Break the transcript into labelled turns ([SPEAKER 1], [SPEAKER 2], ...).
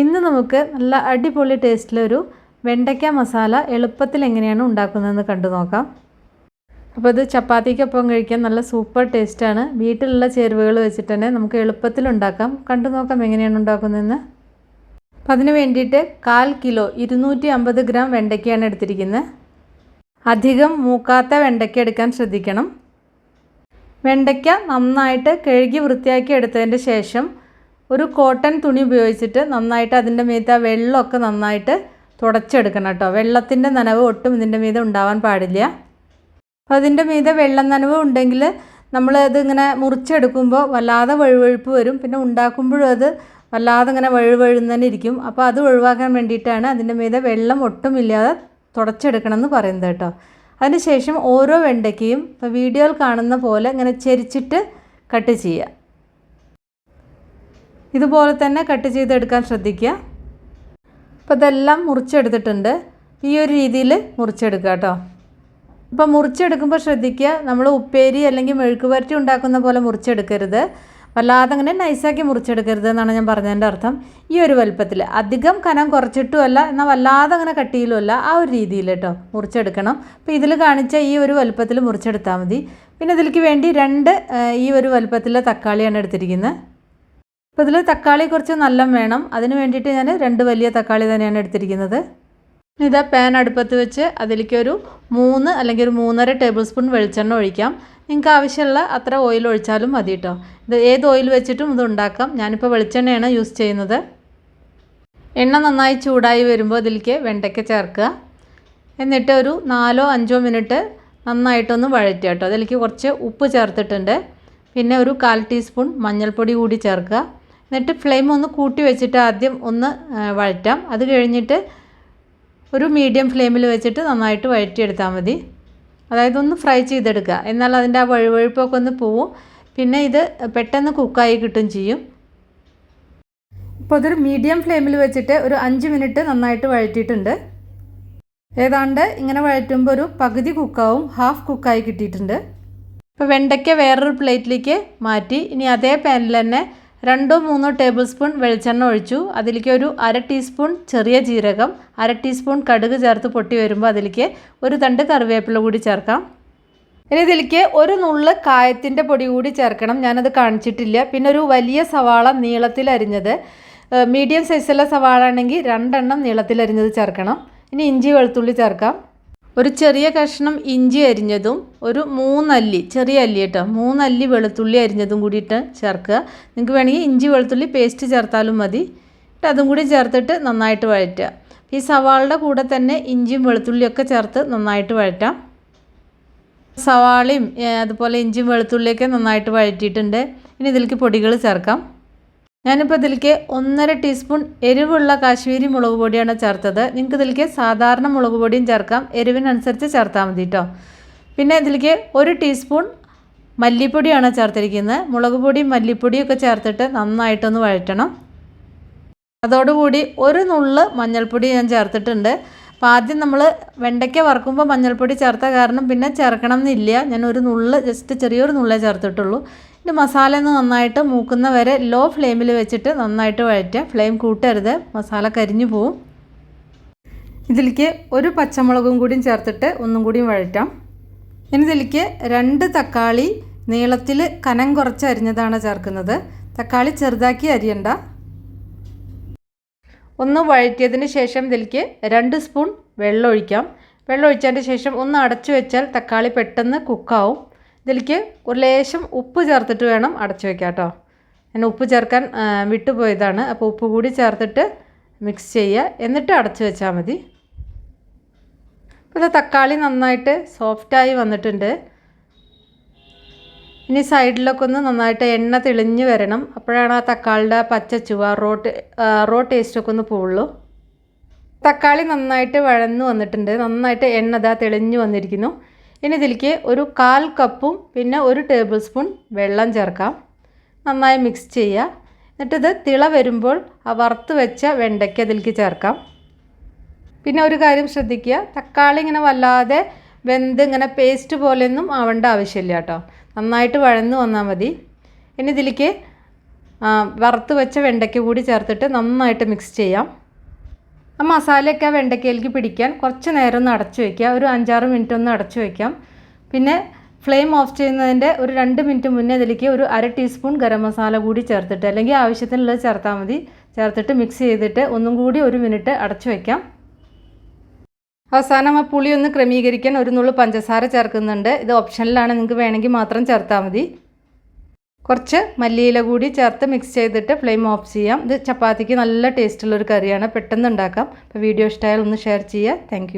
[SPEAKER 1] ഇന്ന് നമുക്ക് നല്ല അടിപൊളി ടേസ്റ്റിലൊരു വെണ്ടയ്ക്ക മസാല എളുപ്പത്തിൽ എങ്ങനെയാണ് ഉണ്ടാക്കുന്നതെന്ന് കണ്ടു നോക്കാം. അപ്പോൾ ഇത് ചപ്പാത്തിക്കൊപ്പം കഴിക്കാൻ നല്ല സൂപ്പർ ടേസ്റ്റാണ്. വീട്ടിലുള്ള ചേരുവകൾ വെച്ചിട്ട് തന്നെ നമുക്ക് എളുപ്പത്തിൽ ഉണ്ടാക്കാം. കണ്ടു നോക്കാം എങ്ങനെയാണ് ഉണ്ടാക്കുന്നതെന്ന്. അപ്പോൾ അതിന് വേണ്ടിയിട്ട് കാൽ കിലോ ഇരുന്നൂറ്റി അമ്പത് ഗ്രാം വെണ്ടയ്ക്കയാണ് എടുത്തിരിക്കുന്നത്. അധികം മൂക്കാത്ത വെണ്ടയ്ക്ക എടുക്കാൻ ശ്രദ്ധിക്കണം. വെണ്ടയ്ക്ക നന്നായിട്ട് കഴുകി വൃത്തിയാക്കി എടുത്തതിന്റെ ശേഷം ഒരു കോട്ടൺ തുണി ഉപയോഗിച്ചിട്ട് നന്നായിട്ട് അതിന്റെ മീതെ ആ വെള്ളമൊക്കെ നന്നായിട്ട് തുടച്ചെടുക്കണം കേട്ടോ. വെള്ളത്തിന്റെ നനവ് ഒട്ടും ഇതിന്റെ മീതെ ഉണ്ടാവാൻ പാടില്ല. അപ്പോൾ അതിന്റെ മീതെ വെള്ളം നനവ് ഉണ്ടെങ്കിൽ നമ്മൾ ഇതിങ്ങനെ മുറിച്ചെടുക്കുമ്പോൾ വല്ലാതെ വഴുവഴുപ്പ് വരും. പിന്നെ ഉണ്ടാക്കുമ്പോഴും അത് വല്ലാതെ ഇങ്ങനെ വഴുവഴുന്നതന്നെ ഇരിക്കും. അപ്പോൾ അത് ഒഴിവാക്കാൻ വേണ്ടിയിട്ടാണ് അതിന്റെ മീതെ വെള്ളം ഒട്ടുമില്ലാതെ തുടച്ചെടുക്കണം എന്ന് പറയുന്നത് കേട്ടോ. അതിനുശേഷം ഓരോ വെണ്ടയ്ക്കയും ഇപ്പോൾ വീഡിയോയിൽ കാണുന്ന പോലെ ഇങ്ങനെ ചെരിച്ചിട്ട് കട്ട് ചെയ്യുക. ഇതുപോലെ തന്നെ കട്ട് ചെയ്തെടുക്കാൻ ശ്രദ്ധിക്കുക. അപ്പോൾ ഇതെല്ലാം മുറിച്ചെടുത്തിട്ടുണ്ട്. ഈ ഒരു രീതിയിൽ മുറിച്ചെടുക്കുക കേട്ടോ. അപ്പോൾ മുറിച്ചെടുക്കുമ്പോൾ ശ്രദ്ധിക്കുക നമ്മൾ ഉപ്പേരി അല്ലെങ്കിൽ മെഴുക്ക് പരറ്റി ഉണ്ടാക്കുന്ന പോലെ മുറിച്ചെടുക്കരുത്. വല്ലാതെ അങ്ങനെ നൈസാക്കി മുറിച്ചെടുക്കരുത് എന്നാണ് ഞാൻ പറഞ്ഞതിന്റെ അർത്ഥം. ഈ ഒരു വലുപ്പത്തിൽ അധികം കനം കുറച്ചിട്ടുമല്ല എന്നാൽ വല്ലാതെ അങ്ങനെ കട്ടിയിലുമല്ല ആ ഒരു രീതിയിൽ കേട്ടോ മുറിച്ചെടുക്കണം. അപ്പോൾ ഇതിൽ കാണിച്ച ഈ ഒരു വലുപ്പത്തിൽ മുറിച്ചെടുത്താൽ മതി. പിന്നെ ഇതിലേക്ക് വേണ്ടി രണ്ട് ഈ ഒരു വലുപ്പത്തിലെ തക്കാളിയാണ് എടുത്തിരിക്കുന്നത്. അപ്പോൾ ഇതിൽ തക്കാളി കുറച്ച് നല്ല വേണം. അതിന് വേണ്ടിയിട്ട് ഞാൻ രണ്ട് വലിയ തക്കാളി തന്നെയാണ് എടുത്തിരിക്കുന്നത്. ഇതാ പാൻ അടുപ്പത്ത് വെച്ച് അതിലേക്ക് ഒരു മൂന്ന് അല്ലെങ്കിൽ ഒരു മൂന്നര ടേബിൾ സ്പൂൺ വെളിച്ചെണ്ണ ഒഴിക്കാം. നിങ്ങൾക്ക് ആവശ്യമുള്ള അത്ര ഓയിൽ ഒഴിച്ചാലും മതി കേട്ടോ ഇത് ഏത് ഓയിൽ വെച്ചിട്ടും ഇത് ഉണ്ടാക്കാം. ഞാനിപ്പോൾ വെളിച്ചെണ്ണയാണ് യൂസ് ചെയ്യുന്നത്. എണ്ണ നന്നായി ചൂടായി വരുമ്പോൾ ഇതിലേക്ക് വെണ്ടയ്ക്ക ചേർക്കുക. എന്നിട്ട് ഒരു നാലോ അഞ്ചോ മിനിറ്റ് നന്നായിട്ടൊന്ന് വഴറ്റുക കേട്ടോ അതിലേക്ക് കുറച്ച് ഉപ്പ് ചേർത്തിട്ടുണ്ട്. പിന്നെ ഒരു കാൽ ടീസ്പൂൺ മഞ്ഞൾപ്പൊടി കൂടി ചേർക്കുക. എന്നിട്ട് ഫ്ലെയിം ഒന്ന് കൂട്ടി വെച്ചിട്ട് ആദ്യം ഒന്ന് വഴറ്റാം. അത് കഴിഞ്ഞിട്ട് ഒരു മീഡിയം ഫ്ലെയിമിൽ വെച്ചിട്ട് നന്നായിട്ട് വഴറ്റിയെടുത്താൽ മതി. അതായത് ഒന്ന് ഫ്രൈ ചെയ്തെടുക്കുക. എന്നാൽ അതിന്റെ ആ വഴുവഴുപ്പൊക്കെ ഒന്ന് പോവും. പിന്നെ ഇത് പെട്ടെന്ന് കുക്കായി കിട്ടും ചെയ്യും. ഇപ്പോൾ അതൊരു മീഡിയം ഫ്ലെയിമിൽ വെച്ചിട്ട് ഒരു അഞ്ച് മിനിറ്റ് നന്നായിട്ട് വഴറ്റിയിട്ടുണ്ട്. ഏതാണ്ട് ഇങ്ങനെ വഴറ്റുമ്പോൾ ഒരു പകുതി കുക്കാവും ഹാഫ് കുക്കായി കിട്ടിയിട്ടുണ്ട്. ഇപ്പോൾ വെണ്ടയ്ക്ക വേറൊരു പ്ലേറ്റിലേക്ക് മാറ്റി. ഇനി അതേ പാനിൽ തന്നെ രണ്ടോ മൂന്നോ ടേബിൾ സ്പൂൺ വെളിച്ചെണ്ണ ഒഴിച്ചു. അതിലേക്ക് ഒരു അര ടീസ്പൂൺ ചെറിയ ജീരകം അര ടീസ്പൂൺ കടുക് ചേർത്ത് പൊട്ടി വരുമ്പോൾ അതിലേക്ക് ഒരു തണ്ട് കറിവേപ്പില കൂടി ചേർക്കാം. ഇനി ഇതിലേക്ക് ഒരു നുള്ള് കായത്തിന്റെ പൊടി കൂടി ചേർക്കണം. ഞാനത് കാണിച്ചിട്ടില്ല. പിന്നെ ഒരു വലിയ സവാള നീളത്തിൽ അരിഞ്ഞത്. മീഡിയം സൈസുള്ള സവാള ആണെങ്കിൽ രണ്ടെണ്ണം നീളത്തിൽ അരിഞ്ഞത് ചേർക്കണം. ഇനി ഇഞ്ചി വെളുത്തുള്ളി ചേർക്കാം. ഒരു ചെറിയ കഷ്ണം ഇഞ്ചി അരിഞ്ഞതും ഒരു മൂന്നല്ലി ചെറിയ അല്ലി കേട്ടോ. മൂന്നല്ലി വെളുത്തുള്ളി അരിഞ്ഞതും കൂടിയിട്ട് ചേർക്കുക. നിങ്ങൾക്ക് വേണമെങ്കിൽ ഇഞ്ചി വെളുത്തുള്ളി പേസ്റ്റ് ചേർത്താലും മതി. എന്നിട്ട് അതും കൂടി ചേർത്തിട്ട് നന്നായിട്ട് വഴറ്റുക. ഈ സവാളയുടെ കൂടെ തന്നെ ഇഞ്ചിയും വെളുത്തുള്ളിയൊക്കെ ചേർത്ത് നന്നായിട്ട് വഴറ്റാം. സവാളയും അതുപോലെ ഇഞ്ചിയും വെളുത്തുള്ളിയൊക്കെ നന്നായിട്ട് വഴറ്റിയിട്ടുണ്ട്. ഇനി ഇതിലേക്ക് പൊടികൾ ചേർക്കാം. ഞാനിപ്പോൾ ഇതിലേക്ക് ഒന്നര ടീസ്പൂൺ എരിവുള്ള കാശ്മീരി മുളക് പൊടിയാണ് ചേർത്തത്. നിങ്ങൾക്ക് ഇതിലേക്ക് സാധാരണ മുളക് പൊടിയും ചേർക്കാം. എരിവിനനുസരിച്ച് ചേർത്താൽ മതി കേട്ടോ പിന്നെ ഇതിലേക്ക് ഒരു ടീസ്പൂൺ മല്ലിപ്പൊടിയാണ് ചേർത്തിരിക്കുന്നത്. മുളക് പൊടിയും മല്ലിപ്പൊടിയും ഒക്കെ ചേർത്തിട്ട് നന്നായിട്ടൊന്ന് വഴറ്റണം. അതോടുകൂടി ഒരു നുള്ള് മഞ്ഞൾപ്പൊടി ഞാൻ ചേർത്തിട്ടുണ്ട്. അപ്പോൾ ആദ്യം നമ്മൾ വെണ്ടയ്ക്ക വറക്കുമ്പോൾ മഞ്ഞൾപ്പൊടി ചേർത്ത കാരണം പിന്നെ ചേർക്കണം എന്നില്ല ഞാൻ ഒരു നുള്ള് ജസ്റ്റ് ചെറിയൊരു നുള്ളേ ചേർത്തിട്ടുള്ളൂ. ഇനി മസാല ഒന്ന് നന്നായിട്ട് മൂക്കുന്ന വരെ ലോ ഫ്ലെയിമിൽ വെച്ചിട്ട് നന്നായിട്ട് വഴറ്റുക ഫ്ലെയിം കൂട്ടരുത്. മസാല കരിഞ്ഞു പോവും. ഇതിലേക്ക് ഒരു പച്ചമുളകും കൂടിയും ചേർത്തിട്ട് ഒന്നും കൂടിയും വഴറ്റാം. ഇനി ഇതിലേക്ക് രണ്ട് തക്കാളി നീളത്തിൽ കനം കുറച്ച് അരിഞ്ഞതാണ് ചേർക്കുന്നത്. തക്കാളി ചെറുതാക്കി അരിയണ്ട. ഒന്ന് വഴറ്റിയതിന് ശേഷം ഇതിലേക്ക് രണ്ട് സ്പൂൺ വെള്ളം ഒഴിക്കാം വെള്ളം ഒഴിച്ചതിന് ശേഷം ഒന്ന് അടച്ചു വെച്ചാൽ തക്കാളി പെട്ടെന്ന് കുക്കാവും ഇതിലേക്ക് ഒരു ലേശം ഉപ്പ് ചേർത്തിട്ട് വേണം അടച്ചു വെക്കാം കേട്ടോ. ഞാൻ ഉപ്പ് ചേർക്കാൻ വിട്ടുപോയതാണ്. അപ്പോൾ ഉപ്പ് കൂടി ചേർത്തിട്ട് മിക്സ് ചെയ്യുക. എന്നിട്ട് അടച്ചു വെച്ചാൽ മതി. ഇപ്പോൾ തക്കാളി നന്നായിട്ട് സോഫ്റ്റായി വന്നിട്ടുണ്ട്. ഇനി സൈഡിലൊക്കെ ഒന്ന് നന്നായിട്ട് എണ്ണ തെളിഞ്ഞ് വരണം. അപ്പോഴാണ് ആ തക്കാളിയുടെ പച്ച ചുവ റോ റോ ടേസ്റ്റൊക്കെ ഒന്ന് പോവുള്ളൂ. തക്കാളി നന്നായിട്ട് വഴന്നു വന്നിട്ടുണ്ട്. നന്നായിട്ട് എണ്ണ ഇതാ തെളിഞ്ഞ് വന്നിരിക്കുന്നു. ഇനി ഇതിലേക്ക് ഒരു കാൽ കപ്പും പിന്നെ ഒരു ടേബിൾ സ്പൂൺ വെള്ളം ചേർക്കാം. നന്നായി മിക്സ് ചെയ്യുക. എന്നിട്ടിത് തിള വരുമ്പോൾ ആ വറുത്ത് വെച്ച വെണ്ടയ്ക്ക ഇതിലേക്ക് ചേർക്കാം. പിന്നെ ഒരു കാര്യം ശ്രദ്ധിക്കുക. തക്കാളി ഇങ്ങനെ വല്ലാതെ വെന്ത് ഇങ്ങനെ പേസ്റ്റ് പോലെയൊന്നും ആവേണ്ട ആവശ്യമില്ല കേട്ടോ. നന്നായിട്ട് വഴന്ന് വന്നാൽ മതി. ഇനി ഇതിലേക്ക് വറുത്ത് വെച്ച വെണ്ടയ്ക്ക കൂടി ചേർത്തിട്ട് നന്നായിട്ട് മിക്സ് ചെയ്യാം. ആ മസാലയൊക്കെ ആ വെണ്ടയ്ക്കയിലേക്ക് പിടിക്കാൻ കുറച്ച് നേരം ഒന്ന് അടച്ചു വയ്ക്കുക. ഒരു അഞ്ചാറ് മിനിറ്റ് ഒന്ന് അടച്ചു വയ്ക്കാം. പിന്നെ ഫ്ലെയിം ഓഫ് ചെയ്യുന്നതിന്റെ ഒരു രണ്ട് മിനിറ്റ് മുന്നേ അതിലേക്ക് ഒരു അര ടീസ്പൂൺ ഗരം മസാല കൂടി ചേർത്തിട്ട് അല്ലെങ്കിൽ ആവശ്യത്തിനുള്ളത് ചേർത്താൽ മതി. ചേർത്തിട്ട് മിക്സ് ചെയ്തിട്ട് ഒന്നും കൂടി ഒരു മിനിറ്റ് അടച്ചു വയ്ക്കാം. അവസാനം ആ പുളി ഒന്ന് ക്രമീകരിക്കാൻ ഒരു നുള്ളു പഞ്ചസാര ചേർക്കുന്നുണ്ട്. ഇത് ഓപ്ഷനിലാണ് നിങ്ങൾക്ക് വേണമെങ്കിൽ മാത്രം ചേർത്താൽ മതി. കുറച്ച് മല്ലിയില കൂടി ചേർത്ത് മിക്സ് ചെയ്തിട്ട് ഫ്ലെയിം ഓഫ് ചെയ്യാം. ഇത് ചപ്പാത്തിക്ക് നല്ല ടേസ്റ്റുള്ളൊരു കറിയാണ്. പെട്ടെന്ന് ഉണ്ടാക്കാം. അപ്പോൾ വീഡിയോ ഇഷ്ടമായാൽ ഒന്ന് ഷെയർ ചെയ്യുക. താങ്ക്